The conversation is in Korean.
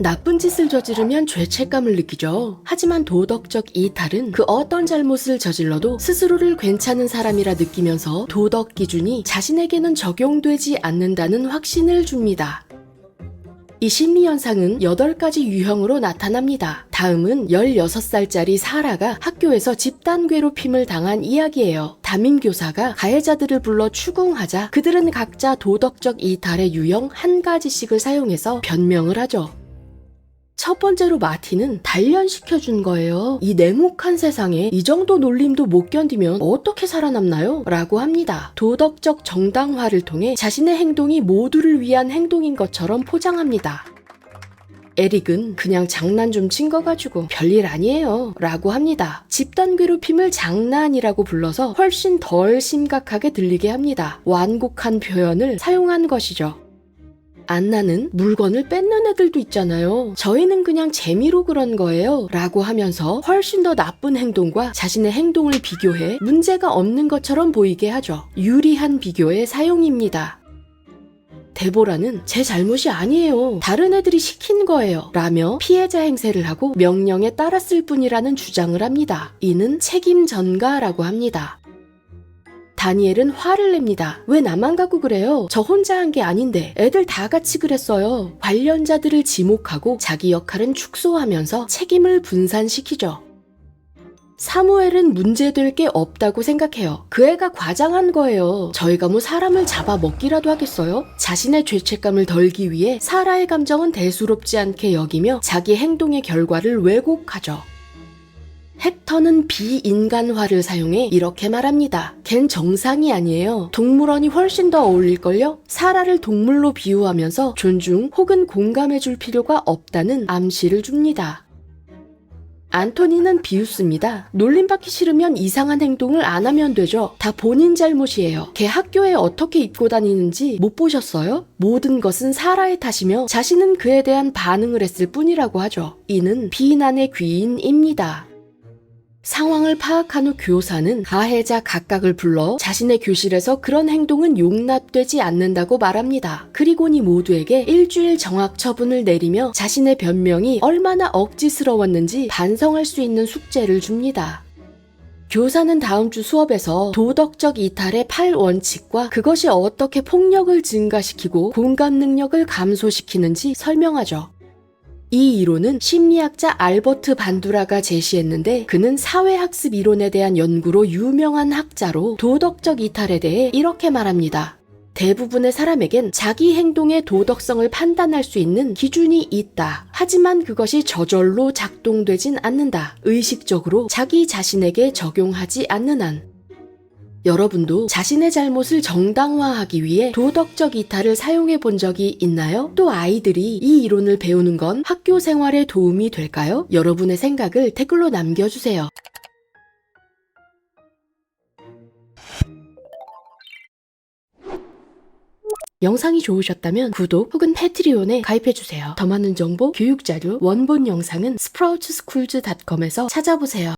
나쁜 짓을 저지르면 죄책감을 느끼죠. 하지만 도덕적 이탈은 그 어떤 잘못을 저질러도 스스로를 괜찮은 사람이라 느끼면서 도덕 기준이 자신에게는 적용되지 않는다는 확신을 줍니다. 이 심리 현상은 8가지 유형으로 나타납니다. 다음은 16살짜리 사라가 학교에서 집단 괴롭힘을 당한 이야기예요. 담임 교사가 가해자들을 불러 추궁하자 그들은 각자 도덕적 이탈의 유형 한 가지씩을 사용해서 변명을 하죠. 첫 번째로 마티는 단련시켜준 거예요. 이 냉혹한 세상에 이 정도 놀림도 못 견디면 어떻게 살아남나요? 라고 합니다. 도덕적 정당화를 통해 자신의 행동이 모두를 위한 행동인 것처럼 포장합니다. 에릭은 그냥 장난 좀 친 거 가지고 별일 아니에요. 라고 합니다. 집단 괴롭힘을 장난이라고 불러서 훨씬 덜 심각하게 들리게 합니다. 완곡한 표현을 사용한 것이죠. 안 나는 물건을 뺏는 애들도 있잖아요. 저희는 그냥 재미로 그런 거예요. 라고 하면서 훨씬 더 나쁜 행동과 자신의 행동을 비교해 문제가 없는 것처럼 보이게 하죠. 유리한 비교의 사용입니다. 데보라는 제 잘못이 아니에요. 다른 애들이 시킨 거예요. 라며 피해자 행세를 하고 명령에 따랐을 뿐이라는 주장을 합니다. 이는 책임 전가라고 합니다. 다니엘은 화를 냅니다. 왜 나만 갖고 그래요? 저 혼자 한 게 아닌데 애들 다 같이 그랬어요. 관련자들을 지목하고 자기 역할은 축소하면서 책임을 분산시키죠. 사무엘은 문제될 게 없다고 생각해요. 그 애가 과장한 거예요. 저희가 뭐 사람을 잡아 먹기라도 하겠어요? 자신의 죄책감을 덜기 위해 사라의 감정은 대수롭지 않게 여기며 자기 행동의 결과를 왜곡하죠. 헥터는 비인간화를 사용해 이렇게 말합니다. 걘 정상이 아니에요. 동물원이 훨씬 더 어울릴걸요? 사라를 동물로 비유하면서 존중 혹은 공감해줄 필요가 없다는 암시를 줍니다. 안토니는 비웃습니다. 놀림받기 싫으면 이상한 행동을 안 하면 되죠. 다 본인 잘못이에요. 걔 학교에 어떻게 입고 다니는지 못 보셨어요? 모든 것은 사라의 탓이며 자신은 그에 대한 반응을 했을 뿐이라고 하죠. 이는 비난의 귀인입니다. 상황을 파악한 후 교사는 가해자 각각을 불러 자신의 교실에서 그런 행동은 용납되지 않는다고 말합니다. 그리고니 모두에게 일주일 정학 처분을 내리며 자신의 변명이 얼마나 억지스러웠는지 반성할 수 있는 숙제를 줍니다. 교사는 다음 주 수업에서 도덕적 이탈의 8원칙과 그것이 어떻게 폭력을 증가시키고 공감 능력을 감소시키는지 설명하죠. 이 이론은 심리학자 알버트 반두라가 제시했는데 그는 사회학습 이론에 대한 연구로 유명한 학자로 도덕적 이탈에 대해 이렇게 말합니다. 대부분의 사람에겐 자기 행동의 도덕성을 판단할 수 있는 기준이 있다. 하지만 그것이 저절로 작동되진 않는다. 의식적으로 자기 자신에게 적용하지 않는 한. 여러분도 자신의 잘못을 정당화하기 위해 도덕적 이탈을 사용해 본 적이 있나요? 또 아이들이 이 이론을 배우는 건 학교 생활에 도움이 될까요? 여러분의 생각을 댓글로 남겨주세요. 영상이 좋으셨다면 구독 혹은 패트리온에 가입해주세요. 더 많은 정보, 교육자료, 원본 영상은 스프라우트스쿨즈닷컴에서 찾아보세요.